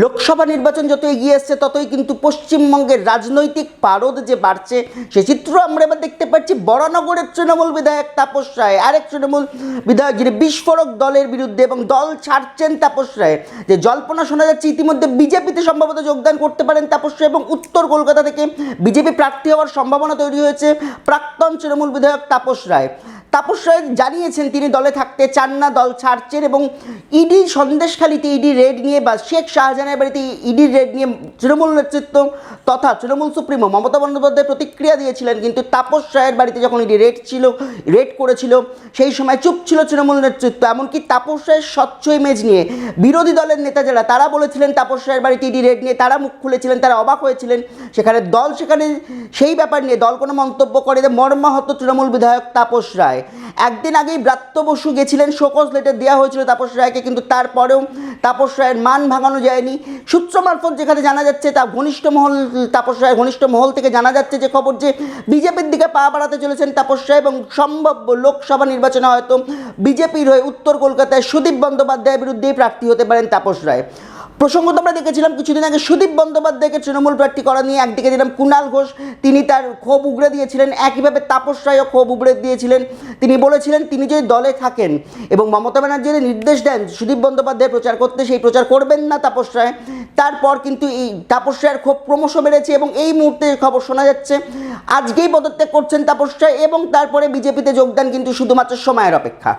লোকসভা নির্বাচন যত এগিয়ে আসছে ততই কিন্তু পশ্চিমবঙ্গের রাজনৈতিক পারদ যে বাড়ছে, সে চিত্র আমরা এবার দেখতে পাচ্ছি বরানগরের তৃণমূল বিধায়ক তাপস রায়। আরেক তৃণমূল বিধায়ক যিনি বিস্ফোরক দলের বিরুদ্ধে এবং দল ছাড়ছেন তাপস রায়। যে জল্পনা শোনা যাচ্ছে, ইতিমধ্যে বিজেপিতে সম্ভবত যোগদান করতে পারেন তাপস রায় এবং উত্তর কলকাতা থেকে বিজেপি প্রার্থী হওয়ার সম্ভাবনা তৈরি হয়েছে প্রাক্তন তৃণমূল বিধায়ক তাপস রায়। তাপস রায় জানিয়েছেন তিনি দলে থাকতে চান না দল ছাড়ছেন এবং ইডি সন্দেশখালিতে ইডি রেড নিয়ে বা শেখ শাহজাহানের বাড়িতে ইডি রেড নিয়ে তৃণমূল নেতৃত্ব তথা তৃণমূল সুপ্রিমো মমতা বন্দ্যোপাধ্যায় প্রতিক্রিয়া দিয়েছিলেন, কিন্তু তাপস রায়ের বাড়িতে যখন ইডি রেড ছিল, রেড করেছিল, সেই সময় চুপ ছিল তৃণমূল নেতৃত্ব, এমনকি তাপস রায়ের স্বচ্ছ ইমেজ নিয়ে বিরোধী দলের নেতা যারা, তারা বলেছিলেন তাপস রায়ের বাড়িতে ইডি রেড নিয়ে তারা মুখ খুলেছিলেন, তারা অবাক হয়েছিলেন। সেখানে দল, সেখানে সেই ব্যাপার নিয়ে দল কোনো মন্তব্য করে যে মর্মাহত তৃণমূল বিধায়ক তাপস রায়। একদিন আগেই ব্রাত্য বসু গেছিলেন, শোকজ লেটার দেওয়া হয়েছিল তাপস রায়কে, কিন্তু তারপরেও তাপস রায়ের মান ভাঙানো যায়নি। সূত্র মারফত যেখানে জানা যাচ্ছে তা ঘনিষ্ঠ মহল, তাপস রায়ের ঘনিষ্ঠ মহল থেকে জানা যাচ্ছে যে খবর যে বিজেপির দিকে পা বাড়াতে চলেছেন তাপস রায় এবং সম্ভাব্য লোকসভা নির্বাচনে হয়তো বিজেপির হয়ে উত্তর কলকাতায় সুদীপ বন্দ্যোপাধ্যায়ের বিরুদ্ধেই প্রার্থী হতে পারেন তাপস রায়। প্রসঙ্গত আমরা দেখেছিলাম কিছুদিন আগে সুদীপ বন্দ্যোপাধ্যায়কে তৃণমূল প্রার্থী করা নিয়ে একদিকে দিলাম কুণাল ঘোষ, তিনি তার ক্ষোভ উগড়ে দিয়েছিলেন, একইভাবে তাপস রায়ও ক্ষোভ উগড়ে দিয়েছিলেন। তিনি বলেছিলেন, তিনি যদি দলে থাকেন এবং মমতা ব্যানার্জি যদি নির্দেশ দেন সুদীপ বন্দ্যোপাধ্যায় প্রচার করতে, সেই প্রচার করবেন না তাপস রায়, তারপর কিন্তু এই তাপস রায়ের ক্ষোভ ক্রমশ বেড়েছে এবং এই মুহূর্তে খবর শোনা যাচ্ছে, আজকেই পদত্যাগ করছেন তাপস রায় এবং তারপরে বিজেপিতে যোগদান কিন্তু শুধুমাত্র সময়ের অপেক্ষা।